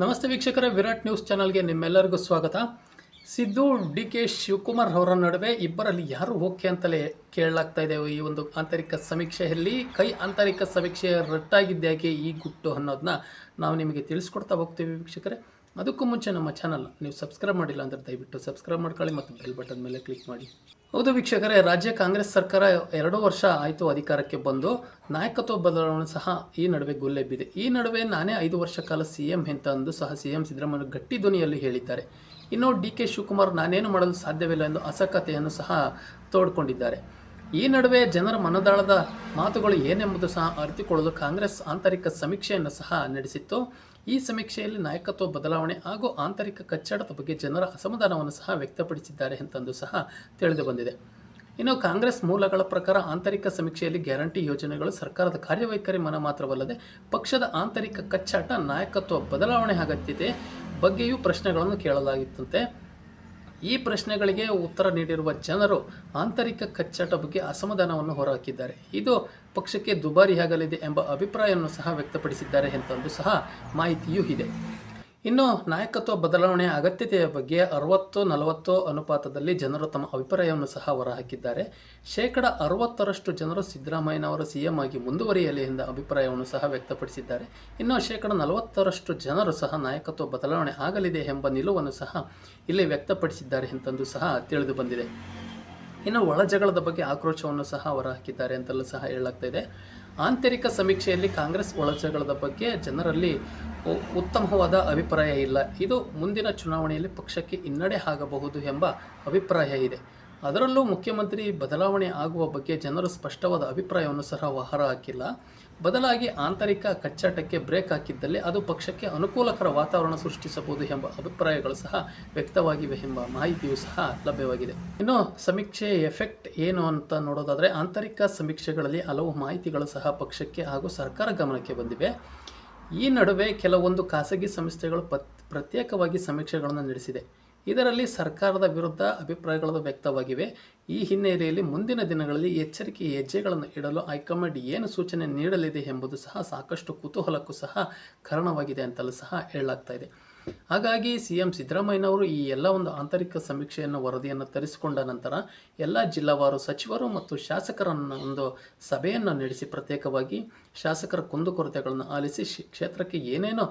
ನಮಸ್ತೆ ವೀಕ್ಷಕರೇ, ವಿರಾಟ್ ನ್ಯೂಸ್ ಚಾನಲ್ಗೆ ನಿಮ್ಮೆಲ್ಲರಿಗೂ ಸ್ವಾಗತ. ಸಿದ್ದು, ಡಿ ಕೆ ಶಿವಕುಮಾರ್ ಅವರ ನಡುವೆ ಇಬ್ಬರಲ್ಲಿ ಯಾರು ಓಕೆ ಅಂತಲೇ ಕೇಳಲಾಗ್ತಾ ಇದೆ. ಈ ಒಂದು ಆಂತರಿಕ ಸಮೀಕ್ಷೆಯಲ್ಲಿ ಕೈ ಆಂತರಿಕ ಸಮೀಕ್ಷೆ ರಟ್ಟಾಗಿದ್ದಾಗೆ ಈ ಗುಟ್ಟು ಅನ್ನೋದನ್ನ ನಾವು ನಿಮಗೆ ತಿಳಿಸ್ಕೊಡ್ತಾ ಹೋಗ್ತೀವಿ ವೀಕ್ಷಕರೇ. ಅದಕ್ಕೂ ಮುಂಚೆ ನಮ್ಮ ಚಾನಲ್ ನೀವು ಸಬ್ಸ್ಕ್ರೈಬ್ ಮಾಡಿಲ್ಲ ಅಂದರೆ ದಯವಿಟ್ಟು ಸಬ್ಸ್ಕ್ರೈಬ್ ಮಾಡ್ಕೊಳ್ಳಿ ಮತ್ತು ಬೆಲ್ ಬಟನ್ ಮೇಲೆ ಕ್ಲಿಕ್ ಮಾಡಿ. ಹೌದು ವೀಕ್ಷಕರೇ, ರಾಜ್ಯ ಕಾಂಗ್ರೆಸ್ ಸರ್ಕಾರ ಎರಡು ವರ್ಷ ಆಯಿತು ಅಧಿಕಾರಕ್ಕೆ ಬಂದು. ನಾಯಕತ್ವ ಬದಲಾವಣೆ ಸಹ ಈ ನಡುವೆ ಗುಲ್ಲೆಬ್ಬಿದೆ ಈ ನಡುವೆ ನಾನೇ ಐದು ವರ್ಷ ಕಾಲ ಸಿ ಎಂ ಎಂತ ಅಂದು ಸಹ ಸಿ ಎಂ ಸಿದ್ದರಾಮಯ್ಯ ಗಟ್ಟಿ ಧ್ವನಿಯಲ್ಲಿ ಹೇಳಿದ್ದಾರೆ. ಇನ್ನು ಡಿ ಕೆ ಶಿವಕುಮಾರ್ ನಾನೇನು ಮಾಡಲು ಸಾಧ್ಯವಿಲ್ಲ ಎಂದು ಅಸಕತೆಯನ್ನು ಸಹ ತೋಡ್ಕೊಂಡಿದ್ದಾರೆ. ಈ ನಡುವೆ ಜನರ ಮನದಾಳದ ಮಾತುಗಳು ಏನೆಂಬುದು ಸಹ ಅರಿತುಕೊಳ್ಳಲು ಕಾಂಗ್ರೆಸ್ ಆಂತರಿಕ ಸಮೀಕ್ಷೆಯನ್ನು ಸಹ ನಡೆಸಿತ್ತು. ಈ ಸಮೀಕ್ಷೆಯಲ್ಲಿ ನಾಯಕತ್ವ ಬದಲಾವಣೆ ಹಾಗೂ ಆಂತರಿಕ ಕಚ್ಚಾಟದ ಬಗ್ಗೆ ಜನರ ಅಸಮಾಧಾನವನ್ನು ಸಹ ವ್ಯಕ್ತಪಡಿಸಿದ್ದಾರೆ ಅಂತಂದು ಸಹ ತಿಳಿದು ಬಂದಿದೆ. ಇನ್ನು ಕಾಂಗ್ರೆಸ್ ಮೂಲಗಳ ಪ್ರಕಾರ ಆಂತರಿಕ ಸಮೀಕ್ಷೆಯಲ್ಲಿ ಗ್ಯಾರಂಟಿ ಯೋಜನೆಗಳು ಸರ್ಕಾರದ ಕಾರ್ಯವೈಖರಿ ಮನ ಮಾತ್ರವಲ್ಲದೆ ಪಕ್ಷದ ಆಂತರಿಕ ಕಚ್ಚಾಟ, ನಾಯಕತ್ವ ಬದಲಾವಣೆ ಅಗತ್ಯತೆ ಬಗ್ಗೆಯೂ ಪ್ರಶ್ನೆಗಳನ್ನು ಕೇಳಲಾಗಿತ್ತಂತೆ. ಈ ಪ್ರಶ್ನೆಗಳಿಗೆ ಉತ್ತರ ನೀಡಿರುವ ಜನರು ಆಂತರಿಕ ಕಚ್ಚಾಟ ಬಗ್ಗೆ ಅಸಮಾಧಾನವನ್ನು ಹೊರಹಾಕಿದ್ದಾರೆ. ಇದು ಪಕ್ಷಕ್ಕೆ ದುಬಾರಿಯಾಗಲಿದೆ ಎಂಬ ಅಭಿಪ್ರಾಯವನ್ನು ಸಹ ವ್ಯಕ್ತಪಡಿಸಿದ್ದಾರೆ ಎಂತಂದು ಸಹ ಮಾಹಿತಿಯೂ ಇದೆ. ಇನ್ನು ನಾಯಕತ್ವ ಬದಲಾವಣೆಯ ಅಗತ್ಯತೆಯ ಬಗ್ಗೆ ಅರವತ್ತು, ನಲವತ್ತು ಅನುಪಾತದಲ್ಲಿ ಜನರು ತಮ್ಮ ಅಭಿಪ್ರಾಯವನ್ನು ಸಹ ಹೊರಹಾಕಿದ್ದಾರೆ. ಶೇಕಡ ಅರವತ್ತರಷ್ಟು ಜನರು ಸಿದ್ದರಾಮಯ್ಯನವರ ಸಿ ಎಂ ಆಗಿ ಮುಂದುವರಿಯಲಿ ಎಂದ ಅಭಿಪ್ರಾಯವನ್ನು ಸಹ ವ್ಯಕ್ತಪಡಿಸಿದ್ದಾರೆ. ಇನ್ನು ಶೇಕಡ ನಲವತ್ತರಷ್ಟು ಜನರು ಸಹ ನಾಯಕತ್ವ ಬದಲಾವಣೆ ಆಗಲಿದೆ ಎಂಬ ನಿಲುವನ್ನು ಸಹ ಇಲ್ಲಿ ವ್ಯಕ್ತಪಡಿಸಿದ್ದಾರೆ ಎಂತಂದು ಸಹ ತಿಳಿದು ಬಂದಿದೆ. ಇನ್ನು ಒಳ ಜಗಳದ ಬಗ್ಗೆ ಆಕ್ರೋಶವನ್ನು ಸಹ ಹೊರಹಾಕಿದ್ದಾರೆ ಅಂತಲೂ ಸಹ ಹೇಳಲಾಗ್ತಾ ಇದೆ. ಆಂತರಿಕ ಸಮೀಕ್ಷೆಯಲ್ಲಿ ಕಾಂಗ್ರೆಸ್ ಒಳಜಗಳದ ಬಗ್ಗೆ ಜನರಲ್ಲಿ ಉತ್ತಮವಾದ ಅಭಿಪ್ರಾಯ ಇಲ್ಲ. ಇದು ಮುಂದಿನ ಚುನಾವಣೆಯಲ್ಲಿ ಪಕ್ಷಕ್ಕೆ ಹಿನ್ನಡೆ ಆಗಬಹುದು ಎಂಬ ಅಭಿಪ್ರಾಯ ಇದೆ. ಅದರಲ್ಲೂ ಮುಖ್ಯಮಂತ್ರಿ ಬದಲಾವಣೆ ಆಗುವ ಬಗ್ಗೆ ಜನರು ಸ್ಪಷ್ಟವಾದ ಅಭಿಪ್ರಾಯವನ್ನು ಸಹ ಹೊರಹಾಕಿಲ್ಲ ಬದಲಾಗಿ ಆಂತರಿಕ ಕಚ್ಚಾಟಕ್ಕೆ ಬ್ರೇಕ್ ಹಾಕಿದ್ದಲ್ಲಿ ಅದು ಪಕ್ಷಕ್ಕೆ ಅನುಕೂಲಕರ ವಾತಾವರಣ ಸೃಷ್ಟಿಸಬಹುದು ಎಂಬ ಅಭಿಪ್ರಾಯಗಳು ಸಹ ವ್ಯಕ್ತವಾಗಿವೆ ಎಂಬ ಮಾಹಿತಿಯೂ ಸಹ ಲಭ್ಯವಾಗಿದೆ. ಇನ್ನು ಸಮೀಕ್ಷೆ ಎಫೆಕ್ಟ್ ಏನು ಅಂತ ನೋಡೋದಾದರೆ ಆಂತರಿಕ ಸಮೀಕ್ಷೆಗಳಲ್ಲಿ ಹಲವು ಮಾಹಿತಿಗಳು ಸಹ ಪಕ್ಷಕ್ಕೆ ಹಾಗೂ ಸರ್ಕಾರ ಗಮನಕ್ಕೆ ಬಂದಿವೆ. ಈ ನಡುವೆ ಕೆಲವೊಂದು ಖಾಸಗಿ ಸಂಸ್ಥೆಗಳು ಪತ್, ಪ್ರತ್ಯೇಕವಾಗಿ ಸಮೀಕ್ಷೆಗಳನ್ನು ನಡೆಸಿದೆ. ಇದರಲ್ಲಿ ಸರ್ಕಾರದ ವಿರುದ್ಧ ಅಭಿಪ್ರಾಯಗಳು ವ್ಯಕ್ತವಾಗಿವೆ. ಈ ಹಿನ್ನೆಲೆಯಲ್ಲಿ ಮುಂದಿನ ದಿನಗಳಲ್ಲಿ ಎಚ್ಚರಿಕೆ ಹೆಜ್ಜೆಗಳನ್ನು ಇಡಲು ಹೈಕಮಾಂಡ್ ಏನು ಸೂಚನೆ ನೀಡಲಿದೆ ಎಂಬುದು ಸಹ ಸಾಕಷ್ಟು ಕುತೂಹಲಕ್ಕೂ ಸಹ ಕಾರಣವಾಗಿದೆ ಅಂತಲೂ ಸಹ ಹೇಳಲಾಗ್ತಾ ಇದೆ. ಹಾಗಾಗಿ ಸಿ ಎಂ ಸಿದ್ದರಾಮಯ್ಯನವರು ಈ ಎಲ್ಲ ಒಂದು ಆಂತರಿಕ ಸಮೀಕ್ಷೆಯನ್ನು ವರದಿಯನ್ನು ತರಿಸಿಕೊಂಡ ನಂತರ ಎಲ್ಲ ಜಿಲ್ಲಾವಾರು ಸಚಿವರು ಮತ್ತು ಶಾಸಕರನ್ನು ಒಂದು ಸಭೆಯನ್ನು ನಡೆಸಿ ಪ್ರತ್ಯೇಕವಾಗಿ ಶಾಸಕರ ಕುಂದುಕೊರತೆಗಳನ್ನು ಆಲಿಸಿ ಕ್ಷೇತ್ರಕ್ಕೆ ಏನೇನೋ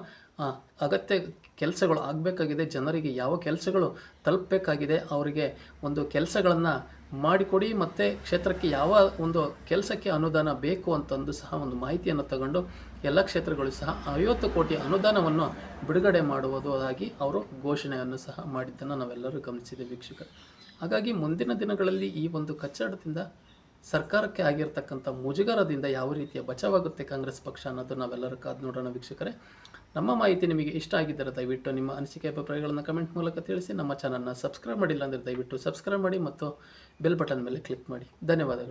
ಅಗತ್ಯ ಕೆಲಸಗಳು ಆಗಬೇಕಾಗಿದೆ, ಜನರಿಗೆ ಯಾವ ಕೆಲಸಗಳು ತಲುಪಬೇಕಾಗಿದೆ, ಅವರಿಗೆ ಒಂದು ಕೆಲಸಗಳನ್ನು ಮಾಡಿಕೊಡಿ, ಮತ್ತು ಕ್ಷೇತ್ರಕ್ಕೆ ಯಾವ ಒಂದು ಕೆಲಸಕ್ಕೆ ಅನುದಾನ ಬೇಕು ಅಂತಂದು ಸಹ ಒಂದು ಮಾಹಿತಿಯನ್ನು ತಗೊಂಡು ಎಲ್ಲ ಕ್ಷೇತ್ರಗಳು ಸಹ ಐವತ್ತು ಕೋಟಿ ಅನುದಾನವನ್ನು ಬಿಡುಗಡೆ ಮಾಡುವುದಾಗಿ ಅವರು ಘೋಷಣೆಯನ್ನು ಸಹ ಮಾಡಿದ್ದನ್ನು ನಾವೆಲ್ಲರೂ ಗಮನಿಸಿದೆ ವೀಕ್ಷಕರು. ಹಾಗಾಗಿ ಮುಂದಿನ ದಿನಗಳಲ್ಲಿ ಈ ಒಂದು ಕಚ್ಚಡದಿಂದ ಸರ್ಕಾರಕ್ಕೆ ಆಗಿರ್ತಕ್ಕಂಥ ಮುಜುಗರದಿಂದ ಯಾವ ರೀತಿಯ ಬಚಾವಾಗುತ್ತೆ ಕಾಂಗ್ರೆಸ್ ಪಕ್ಷ ಅನ್ನೋದು ನಾವೆಲ್ಲರೂ ಕಾದು ನೋಡೋಣ ವೀಕ್ಷಕರೇ. ನಮ್ಮ ಮಾಹಿತಿ ನಿಮಗೆ ಇಷ್ಟ ಆಗಿದ್ದರೆ ದಯವಿಟ್ಟು ನಿಮ್ಮ ಅನಿಸಿಕೆ, ಅಭಿಪ್ರಾಯಗಳನ್ನು ಕಮೆಂಟ್ ಮೂಲಕ ತಿಳಿಸಿ. ನಮ್ಮ ಚಾನಲ್ನ ಸಬ್ಸ್ಕ್ರೈಬ್ ಮಾಡಿಲ್ಲ ಅಂದರೆ ದಯವಿಟ್ಟು ಸಬ್ಸ್ಕ್ರೈಬ್ ಮಾಡಿ ಮತ್ತು ಬೆಲ್ ಬಟನ್ ಮೇಲೆ ಕ್ಲಿಕ್ ಮಾಡಿ. ಧನ್ಯವಾದಗಳು.